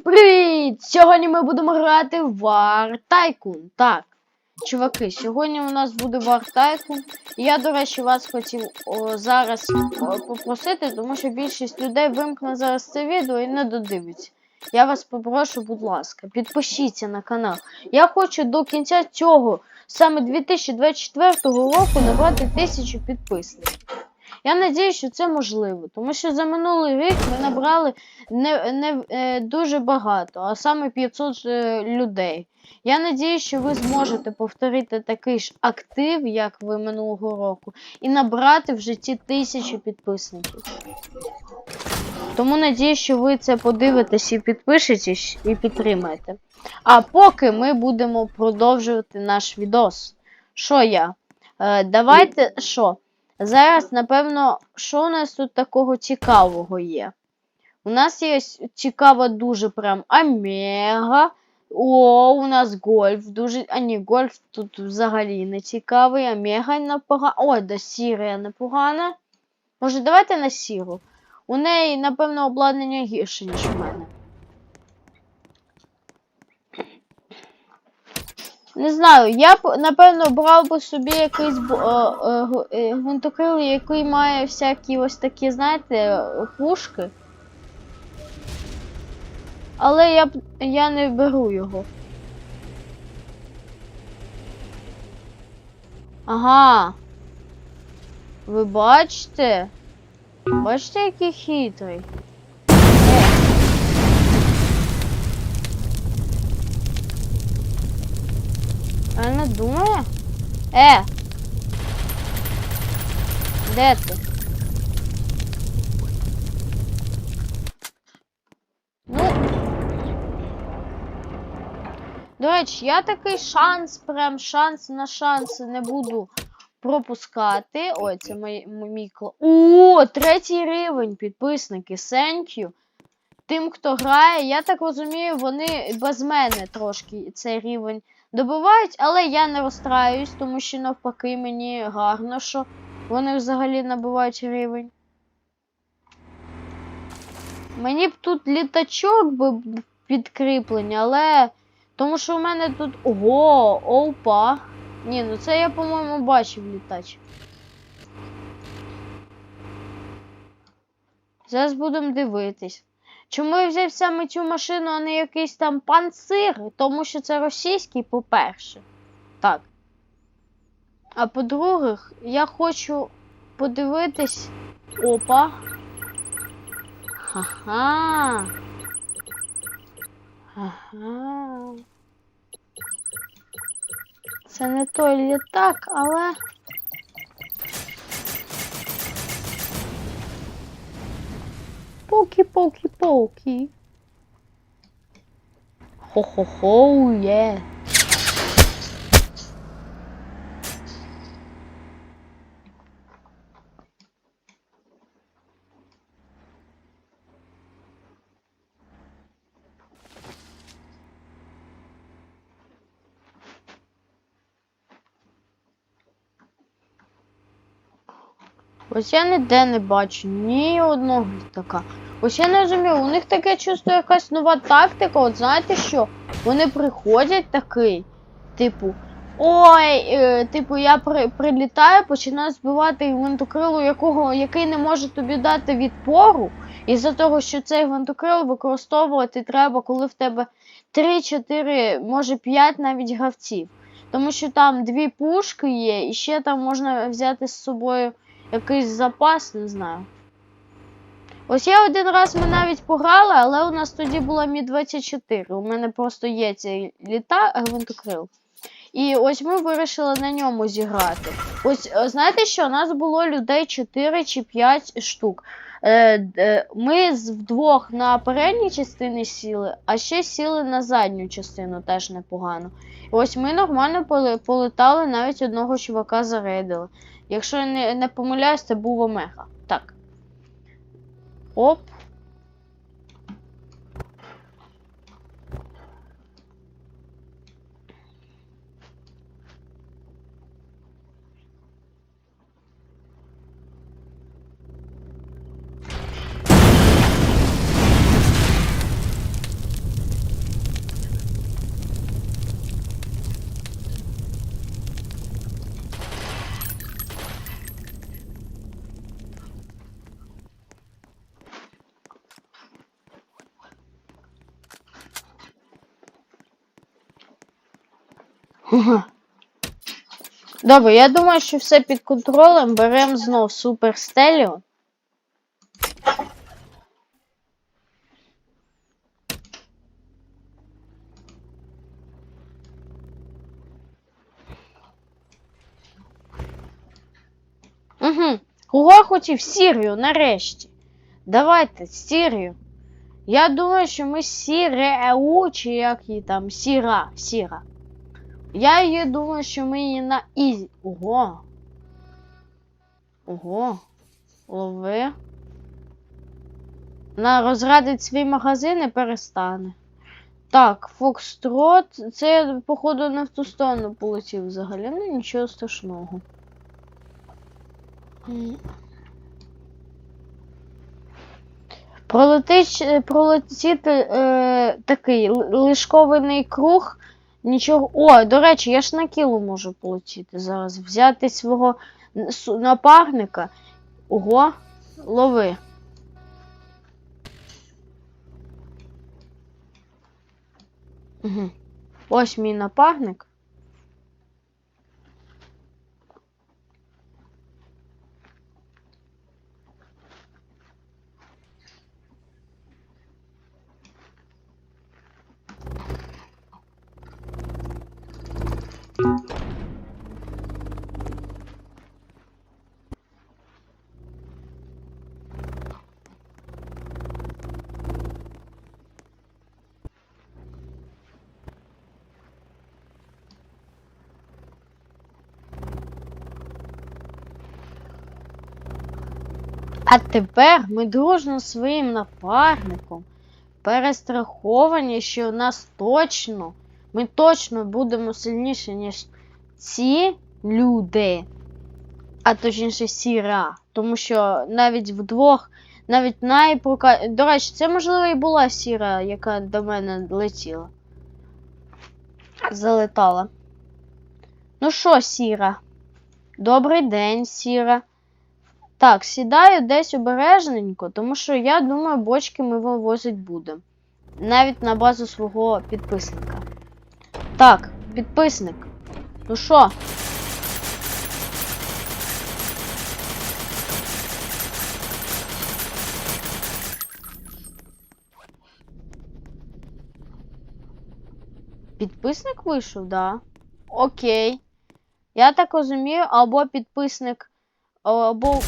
привіт! Сьогодні ми будемо грати в War Tycoon. Так, чуваки, сьогодні у нас буде War Tycoon. І я, до речі, вас хотів о, зараз попросити, тому що більшість людей вимкне зараз це відео і не додивиться. Я вас попрошу, будь ласка, підпишіться на канал. Я хочу до кінця цього, саме 2024 року, набрати 1000 підписників. Я надію, що це можливо, тому що за минулий рік ми набрали не, не е, дуже багато, а саме 500 е, людей. Я надію, що ви зможете повторити такий ж актив, як ви минулого року, і набрати в житті тисячу підписників. Тому надію, що ви це подивитесь і підпишетесь і підтримаєте. А поки ми будемо продовжувати наш відос. Що я? Е, давайте що? Зараз, напевно, що у нас тут такого цікавого є? У нас є цікава дуже прям Омега. О, у нас гольф. Дуже. А ні, гольф тут взагалі не цікавий. Омега непогана. Ой, да Сірія непогана. Може, давайте на сіру. У неї, напевно, обладнання гірше, ніж у мене. Не знаю, я б, напевно, брав би собі якийсь е, е, е, гвинтокрил, який має всякі ось такі, знаєте, пушки. Але я б я не беру його. Ага. Ви бачите? Бачите, який хитрий? Реально думає? Е! Де ти? Ну. До речі, я такий шанс, прям шанс на шанс не буду пропускати. Ой, це мій, мій кла. О, третій рівень, підписники, thank. Тим, хто грає, я так розумію, вони без мене трошки цей рівень добивають, але я не розстраюсь, тому що навпаки мені гарно, що вони взагалі набивають рівень. Мені б тут літачок би підкріплення, але. Тому що у мене тут. Ого, опа. Ні, ну це я, по-моєму, бачив літач. Зараз будемо дивитись. Чому я взяв саме цю машину, а не якийсь там панцир? Тому що це російський, по-перше. Так. А по-друге, я хочу подивитись. Опа. Ха-ха. Ага. Це не той літак, але. Poke, poke, poke. Ho, ho, ho, yeah. Ось я ніде не бачу ні одного літака. Ось я не розумію, у них таке чувство якась нова тактика. От знаєте що? Вони приходять такий, типу, ой, е, типу, я при, прилітаю, починаю збивати гвинтокрилу, якого, який не може тобі дати відпору. Із-за того, що цей гвинтокрил використовувати треба, коли в тебе 3-4, може 5 навіть гравців. Тому що там дві пушки є, і ще там можна взяти з собою якийсь запас, не знаю. Ось я один раз ми навіть пограли, але у нас тоді була Мі 24. У мене просто є цей літа гвинтокрил. І ось ми вирішили на ньому зіграти. Ось е, знаєте що? У нас було людей 4 чи 5 штук. Е, Ми вдвох на передній частині сіли, а ще сіли на задню частину, теж непогано. І ось ми нормально полетали, навіть одного чувака зарейдили. Якщо я не, не помиляюсь, це був Омега. Так. Оп. Добре, я думаю, що все під контролем. Беремо знов супер стеліо. Угу. Кого хотів? Сірію, нарешті. Давайте, Сірію. Я думаю, що ми Сіреу, чи як її там, Сіра, Сіра. Я її думаю, що ми її на Ізі. Ого. Ого. Лови. Вона розрадить свій магазин і перестане. Так, Фокстрот. Це я, походу, не в ту сторону полетів взагалі. Ну нічого страшного. Пролетить, пролетіти е, такий ли- лишковий круг. Нічого. О, до речі, я ж на кілу можу полетіти зараз. Взяти свого напарника. Ого, лови. Угу. Ось мій напарник. А тепер ми дружно своїм напарником перестраховані, що у нас точно, ми точно будемо сильніші, ніж ці люди, а точніше сіра. Тому що навіть вдвох, навіть найпрока... До речі, це можливо і була сіра, яка до мене летіла. Залетала. Ну що, сіра? Добрий день, сіра. Так, сідаю десь обережненько, тому що я думаю, бочки ми вивозити будемо. Навіть на базу свого підписника. Так, підписник. Ну що? Підписник вийшов, да. Окей. Я так розумію, або підписник, або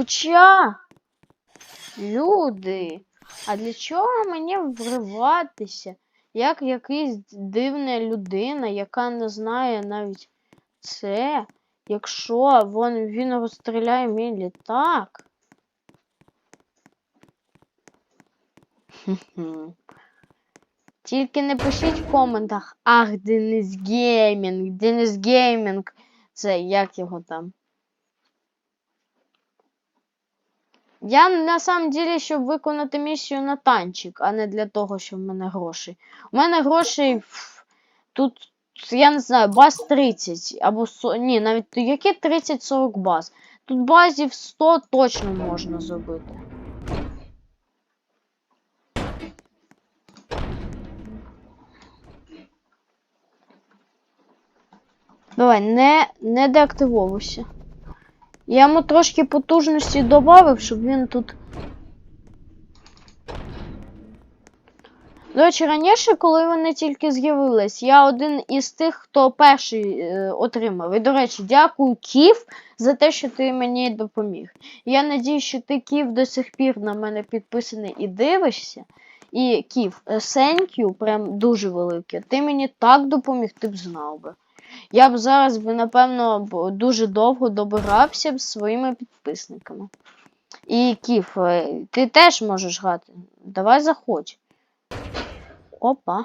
Хоча, люди, а для чого мені вриватися, як якась дивна людина, яка не знає навіть це, якщо вон, він розстріляє мій літак? Тільки не пишіть в коментах, ах, Денис Геймінг, Денис Геймінг, це як його там. Я на самом деле, щоб виконати місію на танчик, а не для того, щоб в мене гроші. У мене грошей тут, я не знаю, баз 30 або 100, ні, навіть які 30-40 баз. Тут базів 100 точно можна зробити. Давай, не, не деактивовуйся. Я йому трошки потужності додав, щоб він тут. До речі, раніше, коли вони тільки з'явились, я один із тих, хто перший е, отримав. І, до речі, дякую Ків за те, що ти мені допоміг. Я надію, що ти Ків до сих пір на мене підписаний і дивишся. І Ків, е, thank прям дуже велике. Ти мені так допоміг, ти б знав би. Я б зараз би, напевно, дуже довго добирався б своїми підписниками. І Кіф, е, ти теж можеш грати. Давай заходь. Опа.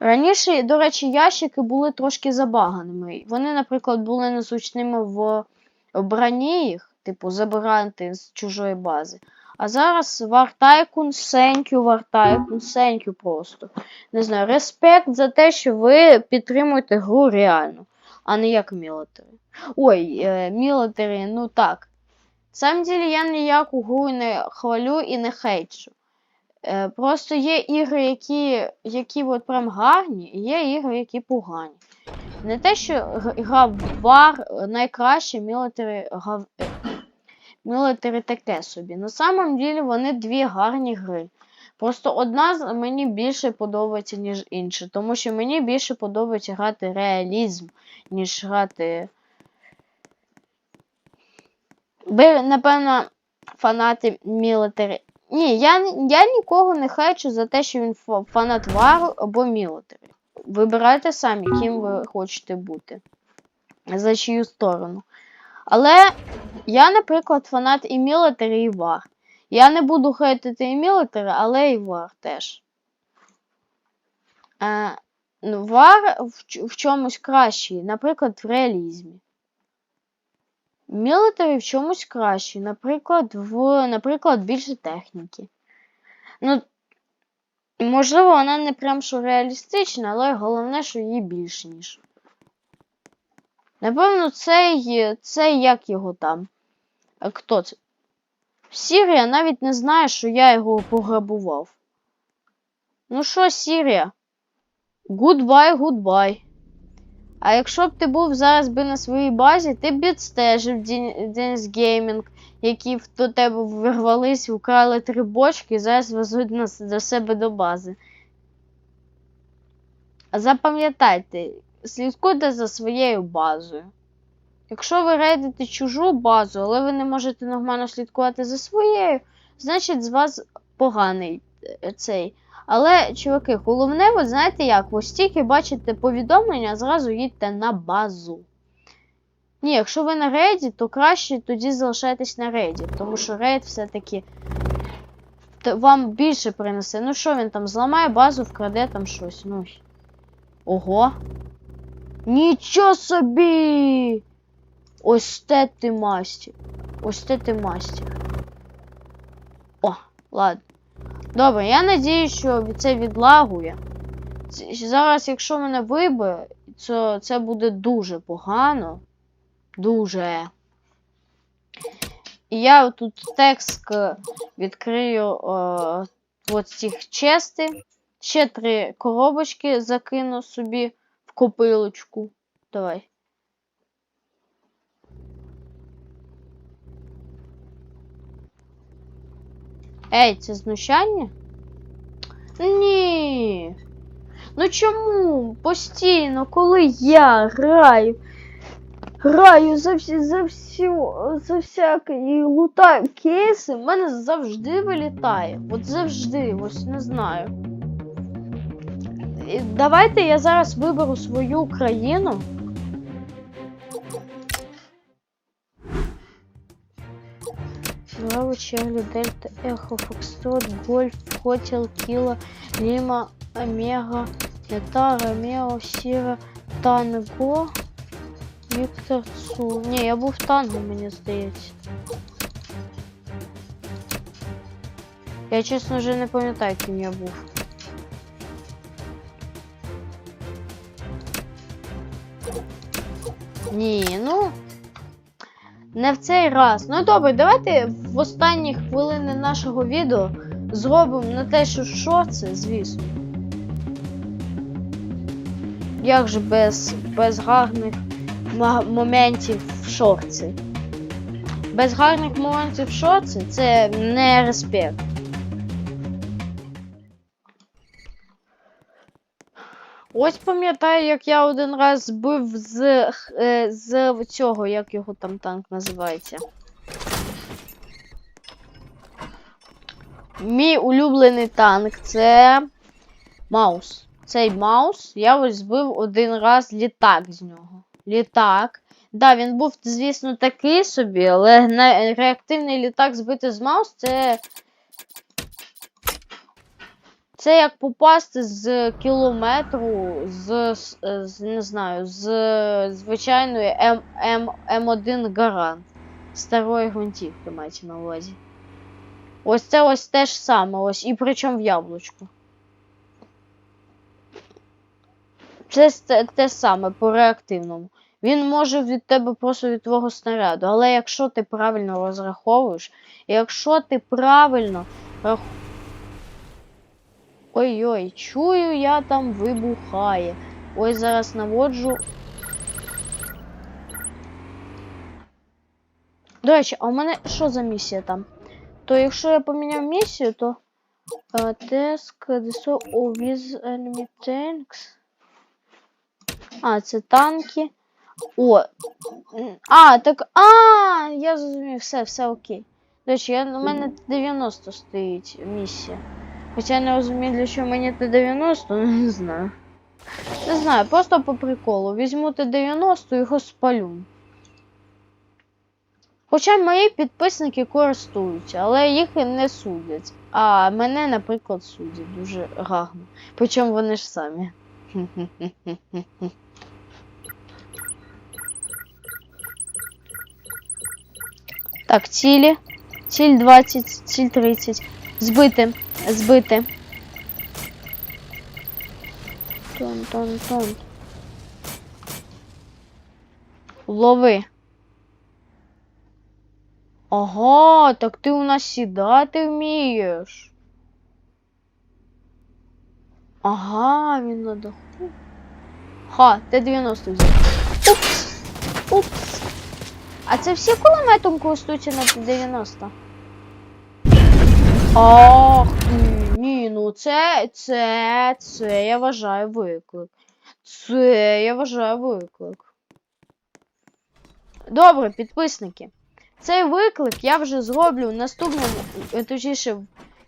Раніше, до речі, ящики були трошки забаганими. Вони, наприклад, були незручними в обранні їх, типу, забирати з чужої бази. А зараз War Tycoon, thank you просто. Не знаю, респект за те, що ви підтримуєте гру реально, а не як Military. Ой, е, Military, ну так. Самом ділі я ніяку гру не хвалю і не хейчу. Е, просто є ігри, які, які от прям гарні, і є ігри, які погані. Не те, що гра в War найкраще, Military, Military таке собі. На самом ділі вони дві гарні гри. Просто одна з мені більше подобається, ніж інша. Тому що мені більше подобається грати реалізм, ніж грати. Ви, напевно, фанати Military. Ні, я, я нікого не хейчу за те, що він фанат Вару або Military. Вибирайте самі, ким ви хочете бути. За чию сторону. Але я, наприклад, фанат і Military, і War. Я не буду хейтити і Military, але і War теж. Е, ну, War в, в чомусь кращий, наприклад, в реалізмі. Military в чомусь кращий, наприклад, в, наприклад, більше техніки. Ну, можливо, вона не прям що реалістична, але головне, що її більше, ніж. Напевно, цей, цей як його там. А Хто це? Сірія навіть не знає, що я його пограбував. Ну що, Сірія? Гудбай, гудбай. А якщо б ти був зараз би на своїй базі, ти б відстежив Денис Геймінг, які до тебе вирвались, украли три бочки і зараз везуть нас до себе до бази. Запам'ятайте, слідкуйте за своєю базою. Якщо ви рейдите чужу базу, але ви не можете нормально слідкувати за своєю, значить з вас поганий е, цей. Але, чуваки, головне, ви знаєте як? Ось тільки бачите повідомлення, зразу їдьте на базу. Ні, якщо ви на рейді, то краще тоді залишайтесь на рейді, тому що рейд все-таки вам більше принесе. Ну що він там зламає базу, вкраде там щось. Ну. Ого. Нічого собі! Ось те ти мастер. Ось те ти мастер. О, ладно. Добре, я надіюсь, що це відлагує. Зараз, якщо мене вибе, то це буде дуже погано. Дуже. І я тут текст відкрию от цих чести. Ще три коробочки закину собі копилочку. Давай. Ей, це знущання? Ні. Ну чому? Постійно, коли я граю, граю за всі, за всю, за всяке і лутаю кейси, в мене завжди вилітає. От завжди, ось не знаю. І Давайте я зараз виберу свою країну. Браво, Чарли, Дельта, Эхо, Фокстрот, Гольф, Хотел, Кила, Лима, Омега, Eta, Ромео, Сіра, Танго, Віктор Цу. Ні, я був танго, мені здається. Я чесно вже не пам'ятаю, ким я був. Ні, ну. Не в цей раз. Ну добре, давайте в останні хвилини нашого відео зробимо на те, що що це, звісно. Як же без, без гарних моментів в шорці? Без гарних моментів в шорці це не респект. Ось пам'ятаю, як я один раз збив з, е, з цього, як його там танк називається. Мій улюблений танк це Маус. Цей Маус я ось збив один раз літак з нього. Літак. Да, він був, звісно, такий собі, але реактивний літак збити з Маус це. Це як попасти з кілометру з, з, не знаю, з звичайної М, М, М1 Гарант. Старої гвинтівки мається на увазі. Ось це ось те ж саме, ось, і причому в яблучку. Це те, те саме по реактивному. Він може від тебе просто від твого снаряду. Але якщо ти правильно розраховуєш, якщо ти правильно рах... Ой-ой, чую, я там вибухає. Ось зараз наводжу. До речі, а у мене що за місія там? То якщо я поміняв місію, то е, Task Diso with enemy tanks. А, це танки. О. А, так. А, я зрозумів, все, все окей. До речі, у мене 90 стоїть місія. Хоча я не розумію, для чого мені Т-90, ну не знаю. Не знаю, просто по приколу. Візьму Т-90 і його спалю. Хоча мої підписники користуються, але їх і не судять. А мене, наприклад, судять дуже гарно. Причому вони ж самі. Так, цілі. Ціль 20, ціль 30. Збити. Збити. Тон, тон, тон. Лови. Ага, так ти у нас сідати вмієш. Ага, він на даху. Ха, Т-90 взяв. Упс. Упс. А це всі кулеметом користуються на Т-90? Ах, ні, ну це, це, це я вважаю виклик. Це я вважаю виклик. Добре, підписники. Цей виклик я вже зроблю в наступному, е, точніше,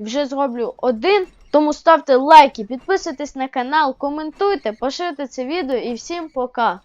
вже зроблю один. Тому ставте лайки, підписуйтесь на канал, коментуйте, поширюйте це відео і всім пока!